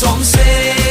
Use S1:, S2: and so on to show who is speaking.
S1: Son seri